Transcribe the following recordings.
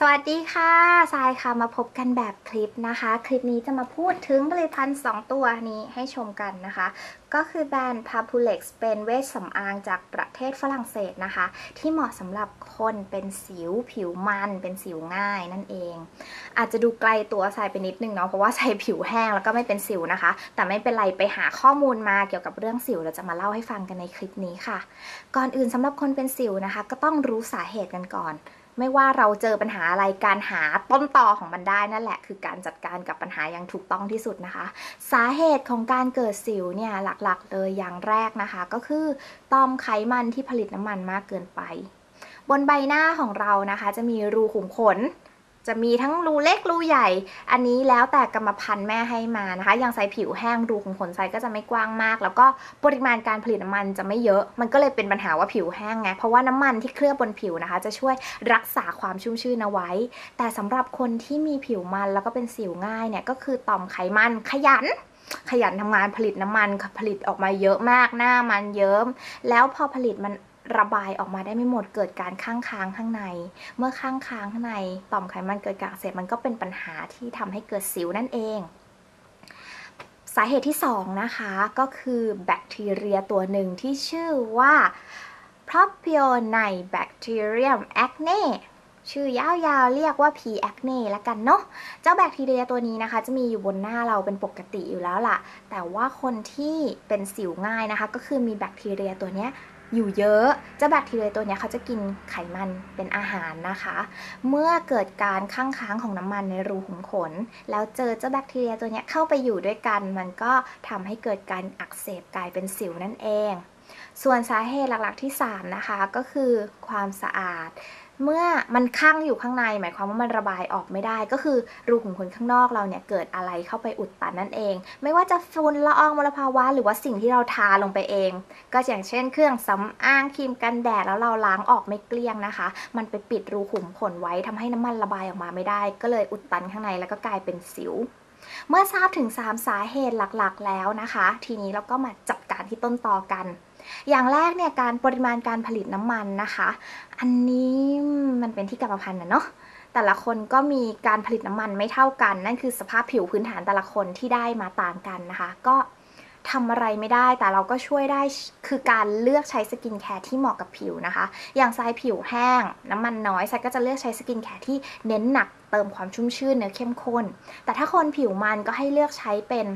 สวัสดีค่ะทรายค่ะ มาพบกันแบบคลิปนะคะ คลิปนี้จะมาพูดถึงผลิตภัณฑ์ 2 ตัวนี้ให้ชมกันนะคะ ก็คือแบรนด์ p a p u l e x เป็นเวชสำอางจากประเทศฝรั่งเศสนะคะ ที่เหมาะสำหรับคนเป็นสิวผิวมัน เป็นสิวง่ายนั่นเอง อาจจะดูไกลตัวทรายไปนิดนึงเนาะ เพราะว่าทรายผิวแห้งแล้วก็ไม่เป็นสิวนะคะ แต่ไม่เป็นไรไปหาข้อมูลมาเกี่ยวกับเรื่องสิวเราจะมาเล่าให้ฟังกันในคลิปนี้ค่ะ ก่อนอื่นสำหรับคนเป็นสิวนะคะ ก็ต้องรู้สาเหตุกันก่อน ไม่ว่าเราเจอปัญหาอะไรการหาต้นตอของมันได้นั่นแหละ คือการจัดการกับปัญหาอย่างถูกต้องที่สุดนะคะ สาเหตุของการเกิดสิวเนี่ยหลักๆ เลยอย่างแรกนะคะ ก็คือต้อมไขมันที่ผลิตน้ำมันมากเกินไป บนใบหน้าของเรานะคะ จะมีรูขุมขน จะมีทั้งรูเล็กรูใหญ่ อันนี้แล้วแต่กรรมพันธุ์แม่ให้มานะคะ อย่างใส่ผิวแห้งรูขุมขนใส่ก็จะไม่กว้างมาก แล้วก็ปริมาณการผลิตน้ำมันจะไม่เยอะ มันก็เลยเป็นปัญหาว่าผิวแห้งไง เพราะว่าน้ำมันที่เคลือบบนผิวนะคะ จะช่วยรักษาความชุ่มชื่นเอาไว้ แต่สำหรับคนที่มีผิวมันแล้วก็เป็นสิวง่ายเนี่ยก็คือต่อมไขมันขยันขยันทำงานผลิตน้ำมันผลิตออกมาเยอะมากหน้ามันเยิ้ม แล้วพอผลิตมัน ระบายออกมาได้ไม่หมดเกิดการข้างค้างข้างใน เมื่อข้างค้างข้างในต่อมไขมันเกิดการอักเสบมันก็เป็นปัญหาที่ทำให้เกิดสิวนั่นเอง สาเหตุที่2นะคะก็คือแบคทีเรียตัวหนึ่งที่ชื่อว่า Propionibacterium acne ชื่อยาวๆ เรียกว่า P acne ละกันเนาะ เจ้าแบคทีเรียตัวนี้นะคะ จะมีอยู่บนหน้าเราเป็นปกติอยู่แล้วล่ะ แต่ว่าคนที่เป็นสิวง่ายนะคะ ก็คือมีแบคทีเรียตัวนี้ อยู่เยอะเจ้าแบคทีเรียตัวนี้เขาจะกินไขมันเป็นอาหารนะคะ เมื่อเกิดการข้างค้างของน้ำมันในรูขุมขน แล้วเจอเจ้าแบคทีเรียตัวนี้เข้าไปอยู่ด้วยกัน มันก็ทำให้เกิดการอักเสบกลายเป็นสิวนั่นเอง ส่วนสาเหตุหลักๆที่ 3 นะคะก็คือความสะอาด เมื่อมันข้างอยู่ข้างใน หมายความว่ามันระบายออกไม่ได้ ก็คือรูขุมขนข้างนอกเราเนี่ยเกิดอะไรเข้าไปอุดตันนั่นเอง ไม่ว่าจะฝุ่นละอองมลภาวะ หรือว่าสิ่งที่เราทาลงไปเอง ก็อย่างเช่น เครื่องสำอางครีมกันแดดแล้วเราล้างออกไม่เกลี้ยงนะคะ มันไปปิดรูขุมขนไว้ทำให้น้ำมันระบายออกมาไม่ได้ ก็เลยอุดตันข้างในแล้วก็กลายเป็นสิวเมื่อทราบถึง 3 สาเหตุหลักๆ แล้วนะคะ ทีนี้เราก็มาจัดการที่ต้นตอกัน อย่างแรกเนี่ยการปริมาณการผลิตน้ำมันนะคะ อันนี้มันเป็นที่กรรมพันธุ์นะเนาะแต่ละคนก็มีการผลิตน้ำมันไม่เท่ากัน นั่นคือสภาพผิวพื้นฐานแต่ละคนที่ได้มาต่างกันนะคะ ก็ทำอะไรไม่ได้แต่เราก็ช่วยได้คือการเลือกใช้สกินแคร์ที่เหมาะกับผิวนะคะ อย่างทรายผิวแห้ง น้ำมันน้อยทรายก็จะเลือกใช้สกินแคร์ที่เน้นหนักเติมความชุ่มชื่นเนื้อเข้มข้น แต่ถ้าคนผิวมันก็ให้เลือกใช้เป็น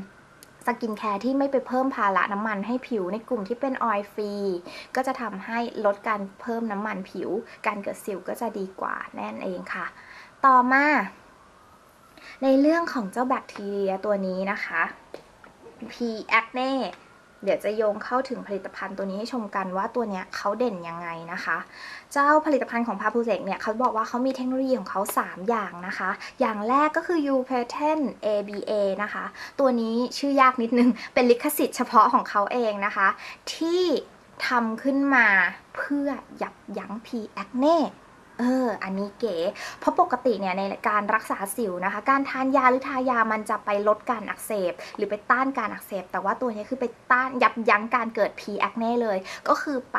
สกินแคร์ที่ไม่ไปเพิ่มภาระน้ำมันให้ผิวในกลุ่มที่เป็นออยล์ฟรีก็จะทำให้ลดการเพิ่มน้ำมันผิว การเกิดสิวก็จะดีกว่าแน่นเองค่ะ ต่อมา ในเรื่องของเจ้าแบคทีเรียตัวนี้นะคะ P acne เดี๋ยวจะโยงเข้าถึงผลิตภัณฑ์ตัวนี้ให้ชมกันว่าตัวเนี้ยเขาเด่นยังไงนะคะ เจ้าผลิตภัณฑ์ของ p a p u s e c เนี่ยเขาบอกว่าเขามีเทคโนโลยีของเขา 3 อย่างนะคะ อย่างแรกก็คือ U patent ABA นะคะ ตัวนี้ชื่อยากนิดนึง เป็นลิขสิทธิ์เฉพาะของเขาเองนะคะ ที่ทำขึ้นมาเพื่อยับยั้ง P acne เออ อันนี้เก๋ เพราะปกติเนี่ยในการรักษาสิวนะคะ การทานยาหรือทายามันจะไปลดการอักเสบ หรือไปต้านการอักเสบ แต่ว่าตัวนี้คือไปต้านยับยั้งการเกิด P acne เลย ก็คือไป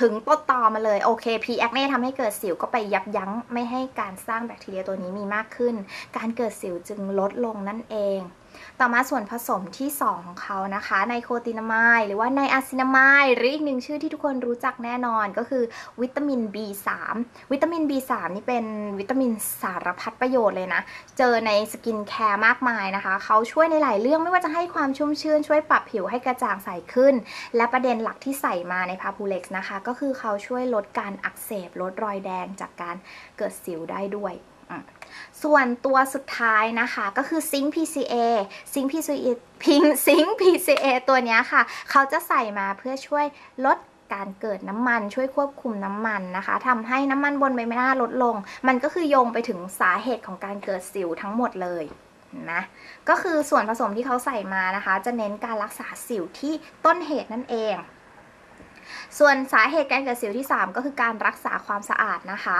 ถึงต้นตอมาเลย โอเค P acne ทำให้เกิดสิวก็ไปยับยั้งไม่ให้การสร้างแบคทีเรียตัวนี้มีมากขึ้น การเกิดสิวจึงลดลงนั่นเอง ต่อมาส่วนผสมที่ 2 ของเขานะคะไนโคตินามายหรือว่าไนอะซินามายหรืออีกหนึ่งชื่อที่ทุกคนรู้จักแน่นอนก็คือวิตามิน B3 วิตามิน B3 นี่เป็นวิตามินสารพัดประโยชน์เลยนะ เจอในสกินแคร์มากมายนะคะ เขาช่วยในหลายเรื่องไม่ว่าจะให้ความชุ่มชื่น ช่วยปรับผิวให้กระจ่างใสขึ้น และประเด็นหลักที่ใส่มาในพาพูเล็กซ์นะคะ ก็คือเขาช่วยลดการอักเสบลดรอยแดงจากการเกิดสิวได้ด้วย ส่วนตัวสุดท้ายนะคะก็คือซิงค์ PCA ซิงค์ PCA พิงซิงค์ PCA ตัวนี้ค่ะ เขาจะใส่มาเพื่อช่วยลดการเกิดน้ำมันช่วยควบคุมน้ำมันนะคะทำให้น้ำมันบนใบหน้าลดลง มันก็คือโยงไปถึงสาเหตุของการเกิดสิวทั้งหมดเลยนะก็คือส่วนผสมที่เขาใส่มานะคะ จะเน้นการรักษาสิวที่ต้นเหตุนั่นเอง ส่วนสาเหตุการเกิดสิวที่ 3 ก็คือการรักษาความสะอาดนะคะ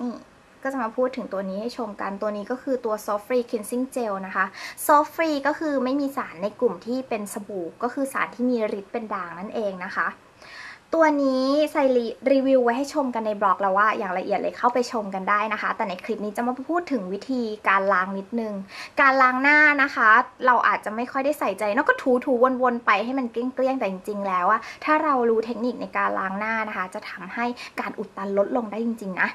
นี่ ก็จะมาพูดถึงตัวนี้ให้ชมกันตัวนี้ก็คือตัว Soft Free Cleansing Gel นะคะ Soft Free ก็คือไม่มีสารในกลุ่มที่เป็นสบู่ ก็คือสารที่มีฤทธิ์เป็นด่างนั่นเองนะคะ ตัวนี้ใส่รีวิวไว้ให้ชมกันในบล็อกแล้วว่าอย่างละเอียดเลยเข้าไปชมกันได้นะคะ แต่ในคลิปนี้จะมาพูดถึงวิธีการล้างนิดนึง การล้างหน้านะคะ เราอาจจะไม่ค่อยได้ใส่ใจนอกก็ถูถูวนๆไปให้มันเกลี้ยงๆแต่จริงๆ แล้วอะถ้าเรารู้เทคนิคในการล้างหน้านะคะ จะทำให้การอุดตันลดลงได้จริง ๆ นะ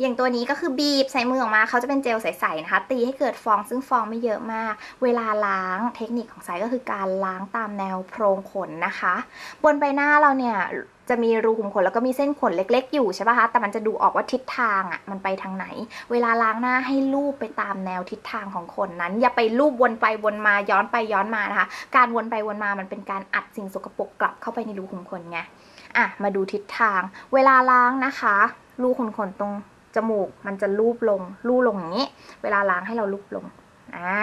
อย่างตัวนี้ก็คือบีบใส่มือออกมาเขาจะเป็นเจลใสๆนะคะ ตีให้เกิดฟองซึ่งฟองไม่เยอะมาก เวลาล้างเทคนิคของสายก็คือการล้างตามแนวโพรงขนนะคะ บนใบหน้าเราเนี่ย จะมีรูขุมขนแล้วก็มีเส้นขนเล็ก ๆ อยู่ใช่ป่ะคะ แต่มันจะดูออกว่าทิศทางอะ่ะมันไปทางไหน เวลาล้างหน้าให้ลูบไปตามแนวทิศทางของขนนั้น อย่าไปลูบวนไปวนมาย้อนไปย้อนมานะคะ การวนไปวนมามันเป็นการอัดสิ่งสกปรกกลับเข้าไปในรูขุมขนไง อะมาดูทิศทาง เวลาล้างนะคะ รูขุมขนตรงจมูกมันจะลูบลง ลูบลงอย่างนี้ เวลาล้างให้เราลูบลงอ่า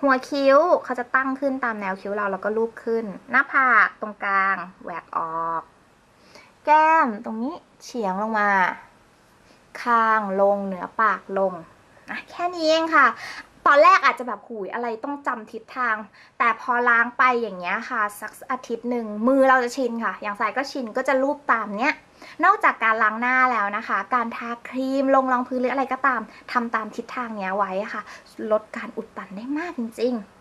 หัวคิ้วเขาจะตั้งขึ้นตามแนวคิ้วเราแล้วก็ลูบขึ้น หน้าผากตรงกลางแหวกออก แก้มตรงนี้เฉียงลงมา คางลงเหนือปากลงนะแค่นี้เองค่ะ ตอนแรกอาจจะแบบหุยอะไรต้องจำทิศทาง แต่พอล้างไปอย่างเงี้ยค่ะ สักอาทิตย์หนึ่งมือเราจะชินค่ะ อย่างสายก็ชินก็จะลูบตามเนี้ยนอกจากการล้างหน้าแล้วนะคะ การทาครีมลงรองพื้นหรืออะไรก็ตามทำตามทิศทางเนี้ยไว้ค่ะ ลดการอุดตันได้มากจริง ๆ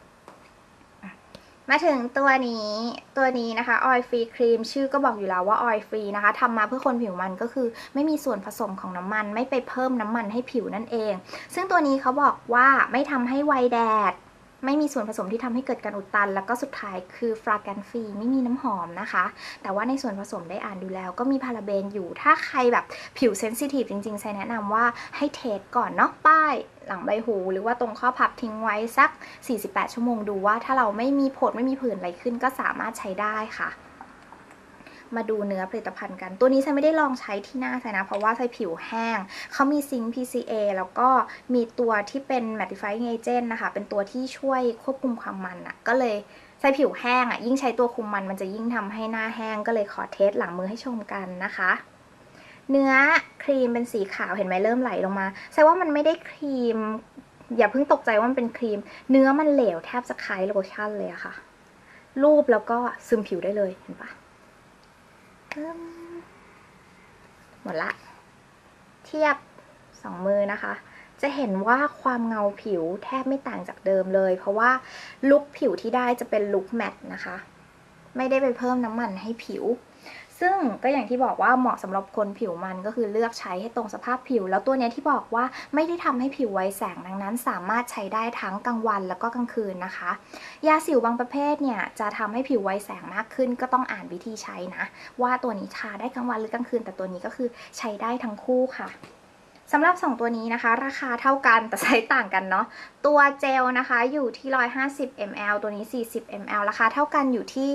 มาถึงตัวนี้ตัวนี้นะคะออยฟรีครีมชื่อก็บอกอยู่แล้วว่าออยฟรีนะคะทำมาเพื่อคนผิวมันก็คือ ไม่มีส่วนผสมของน้ำมัน ไม่ไปเพิ่มน้ำมันให้ผิวนั่นเอง ซึ่งตัวนี้เขาบอกว่าไม่ทำให้ไวแดด ไม่มีส่วนผสมที่ทำให้เกิดการอุดตัน แล้วก็สุดท้ายคือฟรากันฟรีไม่มีน้ำหอมนะคะ แต่ว่าในส่วนผสมได้อ่านดูแล้ว ก็มีพาราเบนอยู่ ถ้าใครแบบผิวเซนซิทีฟจริงๆใช้แนะนำว่าให้เทสก่อนเนาะป้ายหลังใบหู หรือว่าตรงข้อพับทิ้งไว้สัก 48 ชั่วโมงดูว่าถ้าเราไม่มีผดไม่มีผื่นอะไรขึ้นก็สามารถใช้ได้ค่ะ มาดูเนื้อผลิตภัณฑ์กัน ตัวนี้ฉันไม่ได้ลองใช้ที่หน้าใช่นะ เพราะว่าใช้ผิวแห้ง เขามีซิงค์ PCA แล้วก็มีตัวที่เป็น mattifying agent นะคะ เป็นตัวที่ช่วยควบคุมความมันอะก็เลยใช้ผิวแห้งอะยิ่งใช้ตัวคุมมันมันจะยิ่งทำให้หน้าแห้งก็เลยขอเทสหลังมือให้ชมกันนะคะเนื้อครีมเป็นสีขาวเห็นไหมเริ่มไหลลงมาใช่ว่ามันไม่ได้ครีม อย่าเพิ่งตกใจว่ามันเป็นครีม เนื้อมันเหลวแทบจะคล้ายโลชั่นเลยอะค่ะ รูปแล้วก็ซึมผิวได้เลยเห็นปะ หมดละ เทียบสองมือนะคะ จะเห็นว่าความเงาผิวแทบไม่ต่างจากเดิมเลย เพราะว่าลุคผิวที่ได้จะเป็นลุคแมตนะคะ ไม่ได้ไปเพิ่มน้ำมันให้ผิว ซึ่งก็อย่างที่บอกว่าเหมาะสำหรับคนผิวมันก็คือเลือกใช้ให้ตรงสภาพผิว แล้วตัวนี้ที่บอกว่าไม่ได้ทำให้ผิวไวแสงดังนั้น สามารถใช้ได้ทั้งกลางวันแล้วก็กลางคืนนะคะ ยาสิวบางประเภทเนี่ยจะทำให้ผิวไวแสงมากขึ้น ก็ต้องอ่านวิธีใช้นะ ว่าตัวนี้ทาได้กลางวันหรือกลางคืน แต่ตัวนี้ก็คือใช้ได้ทั้งคู่ค่ะสำหรับ 2 ตัวนี้นะคะ ราคาเท่ากันแต่ไซส์ต่างกันเนาะตัวเจลนะคะอยู่ที่ 150 ml ตัวนี้ 40 ml ราคาเท่ากันอยู่ที่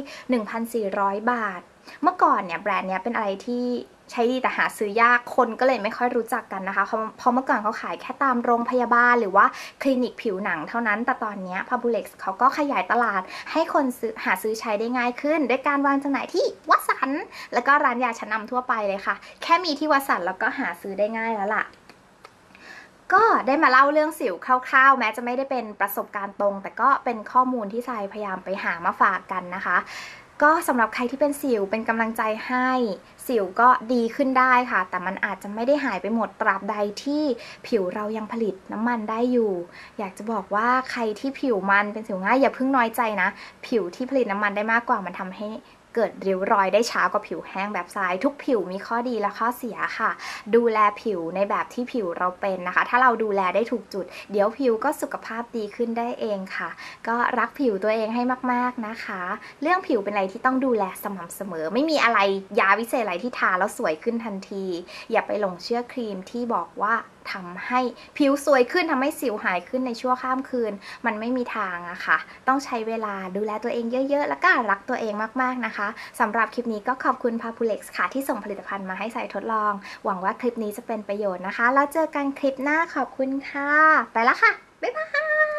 1,400 บาท เมื่อก่อนเนี่ยแบรนด์เนี้ยเป็นอะไรที่ใช้ดีแต่หาซื้อยากคนก็เลยไม่ค่อยรู้จักกันนะคะเพราะเมื่อก่อนเขาขายแค่ตามโรงพยาบาลหรือว่าคลินิกผิวหนังเท่านั้น แต่ตอนนี้ p า b ูเล็กซ์เขาก็ขยายตลาดให้คนซื้อหาซื้อใช้ได้ง่ายขึ้น ด้วยการวางจำหน่ายที่วัสันแล้วก็ร้านยาชั้นนาทั่วไปเลยค่ะ แค่มีที่วัสันแล้วก็หาซื้อได้ง่ายแล้วล่ะก็ได้มาเล่าเรื่องสิวคร่าวๆ แม้จะไม่ได้เป็นประสบการณ์ตรง แต่ก็เป็นข้อมูลที่ทรายพยายามไปหามาฝากกันนะคะ ก็สำหรับใครที่เป็นสิวเป็นกำลังใจให้ สิวก็ดีขึ้นได้ค่ะ แต่มันอาจจะไม่ได้หายไปหมดตราบใดที่ผิวเรายังผลิตน้ำมันได้อยู่ อยากจะบอกว่าใครที่ผิวมันเป็นสิวง่ายอย่าเพิ่งน้อยใจนะ ผิวที่ผลิตน้ำมันได้มากกว่ามันทำให้ เกิดริ้วรอยได้ช้ากว่าผิวแห้งแบบทราย ทุกผิวมีข้อดีและข้อเสียค่ะ ดูแลผิวในแบบที่ผิวเราเป็นนะคะ ถ้าเราดูแลได้ถูกจุด เดี๋ยวผิวก็สุขภาพดีขึ้นได้เองค่ะ ก็รักผิวตัวเองให้มากๆนะคะ เรื่องผิวเป็นอะไรที่ต้องดูแลสม่ำเสมอ ไม่มีอะไรยาวิเศษอะไรที่ทาแล้วสวยขึ้นทันที อย่าไปหลงเชื่อครีมที่บอกว่า ทำให้ผิวสวยขึ้นทำให้สิวหายขึ้นในชั่วข้ามคืน มันไม่มีทางอะค่ะ ต้องใช้เวลาดูแลตัวเองเยอะ ๆ แล้วก็รักตัวเองมากๆนะคะสำหรับคลิปนี้ก็ขอบคุณพาพูเล็กซ์ค่ะ ที่ส่งผลิตภัณฑ์มาให้ใส่ทดลอง หวังว่าคลิปนี้จะเป็นประโยชน์นะคะ แล้วเจอกันคลิปหน้าขอบคุณค่ะ ไปละค่ะ บ๊ายบาย